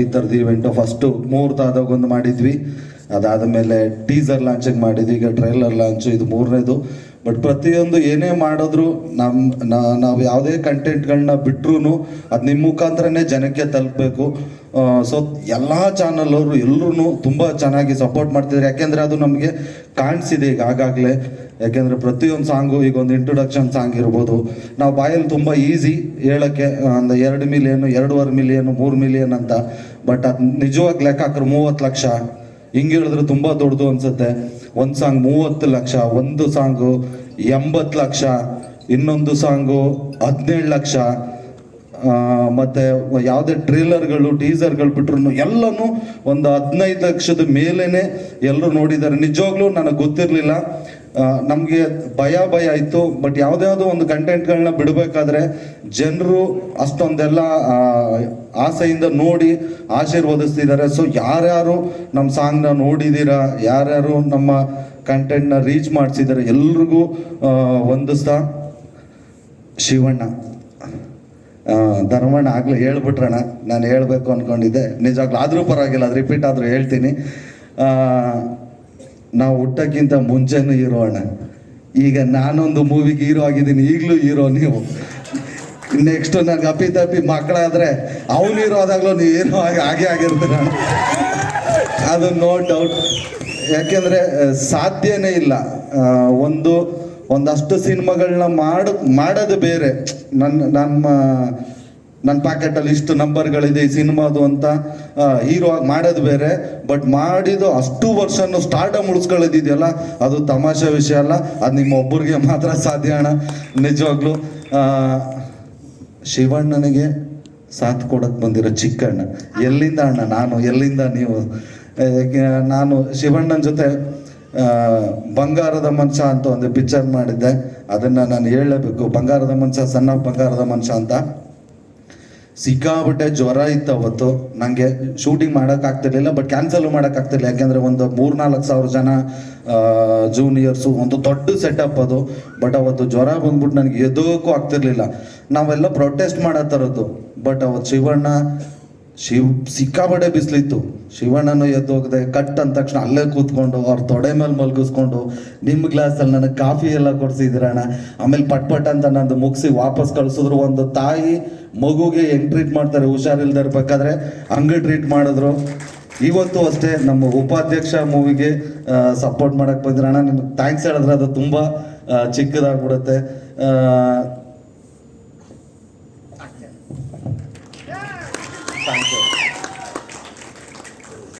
ಈ ಥರದ event first ಮುಹೂರ್ತ ಒಂದು ಮಾಡಿದ್ವಿ. ಅದಾದ ಮೇಲೆ ಟೀಸರ್ ಲಾಂಚಿಂಗ್ ಮಾಡಿದ್ವಿ, ಈಗ ಟ್ರೈಲರ್ ಲಾಂಚು ಇದು ಮೂರನೇದು. ಬಟ್ ಪ್ರತಿಯೊಂದು ಏನೇ ಮಾಡಿದ್ರು ನಮ್ಮ ನಾವು ಯಾವುದೇ ಕಂಟೆಂಟ್ಗಳನ್ನ ಬಿಟ್ರೂ ಅದು ನಿಮ್ಮ ಮುಖಾಂತರನೇ ಜನಕ್ಕೆ ತಲುಪಬೇಕು. ಸೊ ಎಲ್ಲ ಚಾನಲ್ ಅವರು ಎಲ್ಲರೂ ತುಂಬ ಚೆನ್ನಾಗಿ ಸಪೋರ್ಟ್ ಮಾಡ್ತಿದ್ದಾರೆ ಯಾಕೆಂದರೆ ಅದು ನಮಗೆ ಕಾಣಿಸಿದೆ ಈಗ ಆಗಾಗಲೇ. ಯಾಕೆಂದರೆ ಪ್ರತಿಯೊಂದು ಸಾಂಗು ಈಗ ಒಂದು ಇಂಟ್ರೊಡಕ್ಷನ್ ಸಾಂಗ್ ಇರ್ಬೋದು. ನಾವು ಬಾಯಲ್ಲಿ ತುಂಬ ಈಸಿ ಹೇಳೋಕ್ಕೆ, ಒಂದು ಎರಡು ಮಿಲಿಯನ್ ಎರಡೂವರೆ ಮಿಲಿಯನ್ ಮೂರು ಮಿಲಿಯನ್ ಅಂತ. ಬಟ್ ಅದು ನಿಜವಾಗಿ ಲೆಕ್ಕ ಹಾಕ್ರೆ ಮೂವತ್ತು ಲಕ್ಷ. ಹಿಂಗೆ ಹೇಳಿದ್ರೆ ತುಂಬ ದೊಡ್ಡದು ಅನ್ಸುತ್ತೆ. ಒಂದು ಸಾಂಗ್ ಮೂವತ್ತು ಲಕ್ಷ, ಒಂದು ಸಾಂಗು ಎಂಬತ್ತು ಲಕ್ಷ, ಇನ್ನೊಂದು ಸಾಂಗು ಹದಿನೇಳು ಲಕ್ಷ. ಮತ್ತೆ ಯಾವುದೇ ಟ್ರೇಲರ್ಗಳು, ಟೀಸರ್ಗಳು ಬಿಟ್ರು ಎಲ್ಲನೂ ಒಂದು ಹದಿನೈದು ಲಕ್ಷದ ಮೇಲೇ ಎಲ್ಲರೂ ನೋಡಿದ್ದಾರೆ. ನಿಜವಾಗ್ಲೂ ನನಗೆ ಗೊತ್ತಿರಲಿಲ್ಲ. ನಮಗೆ ಭಯ ಭಯ ಇತ್ತು ಬಟ್ ಯಾವುದ್ಯಾವುದೋ ಒಂದು ಕಂಟೆಂಟ್ಗಳನ್ನ ಬಿಡಬೇಕಾದ್ರೆ ಜನರು ಅಷ್ಟೊಂದೆಲ್ಲ ಆಸೆಯಿಂದ ನೋಡಿ ಆಶೀರ್ವದಿಸ್ತಿದ್ದಾರೆ. ಸೊ ಯಾರ್ಯಾರು ನಮ್ಮ ಸಾಂಗ್ನ ನೋಡಿದ್ದೀರಾ ಯಾರ್ಯಾರು ನಮ್ಮ ಕಂಟೆಂಟ್ನ ರೀಚ್ ಮಾಡಿಸಿದ್ದಾರೆ ಎಲ್ರಿಗೂ ಆ, ವಂದಿಸ್ತಾ ಶಿವಣ್ಣ. ಧರ್ಮಣ್ಣ ಆಗಲೇ ಹೇಳ್ಬಿಟ್ರಣ ನಾನು ಹೇಳಬೇಕು ಅಂದ್ಕೊಂಡಿದ್ದೆ ನಿಜವಾಗ್ಲೂ ಆದರೂ ಪರವಾಗಿಲ್ಲ ಅದು ರಿಪೀಟ್ ಆದರೂ ಹೇಳ್ತೀನಿ. ನಾವು ಹುಟ್ಟಕ್ಕಿಂತ ಮುಂಚೆನೂ ಹೀರೋ ಅಣ್ಣ. ಈಗ ನಾನೊಂದು ಮೂವಿಗೆ ಹೀರೋ ಆಗಿದ್ದೀನಿ, ಈಗಲೂ ಹೀರೋ ನೀವು. ನೆಕ್ಸ್ಟ್ ನನಗೆ ಅಪ್ಪಿ ತಪ್ಪಿ ಮಕ್ಕಳಾದರೆ ಅವನು ಹೀರೋ ಆದಾಗಲೂ ನೀವು ಹೀರೋ ಆಗಿ, ಹಾಗೆ ಆಗಿರ್ತೀರ. ಅದು ನೋ ಡೌಟ್ ಯಾಕೆಂದರೆ ಸಾಧ್ಯನೇ ಇಲ್ಲ. ಒಂದು, ಒಂದಷ್ಟು ಸಿನಿಮಾಗಳನ್ನ ಮಾಡು, ಮಾಡೋದು ಬೇರೆ. ನನ್ನ ನಮ್ಮ ನನ್ನ ಪ್ಯಾಕೆಟಲ್ಲಿ ಇಷ್ಟು ನಂಬರ್ಗಳಿದೆ ಈ ಸಿನಿಮಾದು ಅಂತ ಹೀರೋ ಆಗಿ ಮಾಡೋದು ಬೇರೆ ಬಟ್ ಮಾಡಿದ್ದು ಅಷ್ಟು ವರ್ಷನೂ ಸ್ಟಾರ್ಟಮ್ ಉಳಿಸ್ಕೊಳ್ಳೋದಿದೆಯಲ್ಲ, ಅದು ತಮಾಷೆ ವಿಷಯ ಅಲ್ಲ, ಅದು ನಿಮ್ಮ ಒಬ್ಬರಿಗೆ ಮಾತ್ರ ಸಾಧ್ಯ ಅಣ್ಣ. ನಿಜವಾಗ್ಲೂ ಶಿವಣ್ಣನಿಗೆ ಸಾಥ್ ಕೊಡಕ್ಕೆ ಬಂದಿರೋ ಚಿಕ್ಕಣ್ಣ. ಎಲ್ಲಿಂದ ಅಣ್ಣ? ನಾನು, ಎಲ್ಲಿಂದ ನೀವು? ನಾನು ಶಿವಣ್ಣನ ಜೊತೆ ಬಂಗಾರದ ಮನುಷ್ಯ ಅಂತ ಒಂದು ಪಿಕ್ಚರ್ ಮಾಡಿದ್ದೆ. ಅದನ್ನು ನಾನು ಹೇಳಲೇಬೇಕು ಬಂಗಾರದ ಮನುಷ್ಯ ಸಣ್ಣ ಬಂಗಾರದ ಮನುಷ್ಯ ಅಂತ. ಸಿಕ್ಕಾಬಿಟ್ಟೆ ಜ್ವರ ಇತ್ತು ಅವತ್ತು. ನನಗೆ ಶೂಟಿಂಗ್ ಮಾಡೋಕ್ಕಾಗ್ತಿರ್ಲಿಲ್ಲ ಬಟ್ ಕ್ಯಾನ್ಸಲ್ ಮಾಡೋಕ್ಕಾಗ್ತಿರ್ಲಿಲ್ಲ ಯಾಕೆಂದರೆ ಒಂದು ಮೂರ್ನಾಲ್ಕು ಸಾವಿರ ಜನ ಜೂನಿಯರ್ಸು ಒಂದು ದೊಡ್ಡ ಸೆಟಪ್ ಅದು. ಬಟ್ ಅವತ್ತು ಜ್ವರ ಬಂದ್ಬಿಟ್ಟು ನನಗೆ ಎದಕ್ಕೂ ಆಗ್ತಿರ್ಲಿಲ್ಲ. ನಾವೆಲ್ಲ ಪ್ರೊಟೆಸ್ಟ್ ಮಾಡೋ ಥರದ್ದು. ಬಟ್ ಅವತ್ತು ಶಿವಣ್ಣ ಶಿವ್ ಸಿಕ್ಕಾಬಡೆ ಬಿಸಿಲಿತ್ತು. ಶಿವಣ್ಣನು ಎದ್ದು ಹೋಗದೆ, ಕಟ್ ಅಂದ ತಕ್ಷಣ ಅಲ್ಲೇ ಕೂತ್ಕೊಂಡು ಅವ್ರ ತೊಡೆ ಮೇಲೆ ಮಲ್ಗಿಸ್ಕೊಂಡು ನಿಮ್ಮ ಗ್ಲಾಸಲ್ಲಿ ನನಗೆ ಕಾಫಿ ಎಲ್ಲ ಕೊಡಿಸಿದ್ರಣ್ಣ ಆಮೇಲೆ ಪಟ್ ಪಟ್ ಅಂತ ನಂದು ಮುಗಿಸಿ ವಾಪಸ್ ಕಳ್ಸಿದ್ರು ಒಂದು ತಾಯಿ ಮಗುಗೆ ಹೆಂಗ್ ಟ್ರೀಟ್ ಮಾಡ್ತಾರೆ ಹುಷಾರಿಲ್ದೇ ಇರ್ಬೇಕಾದ್ರೆ ಹಂಗೆ ಟ್ರೀಟ್ ಮಾಡಿದ್ರು. ಇವತ್ತು ಅಷ್ಟೇ ನಮ್ಮ ಉಪಾಧ್ಯಕ್ಷ ಮೂವಿಗೆ ಸಪೋರ್ಟ್ ಮಾಡಕ್ ಬಂದಿರಣ್ಣ ನಿಮ್ಗೆ ಥ್ಯಾಂಕ್ಸ್ ಹೇಳಿದ್ರೆ ಅದು ತುಂಬ ಚಿಕ್ಕದಾಗ್ಬಿಡುತ್ತೆ.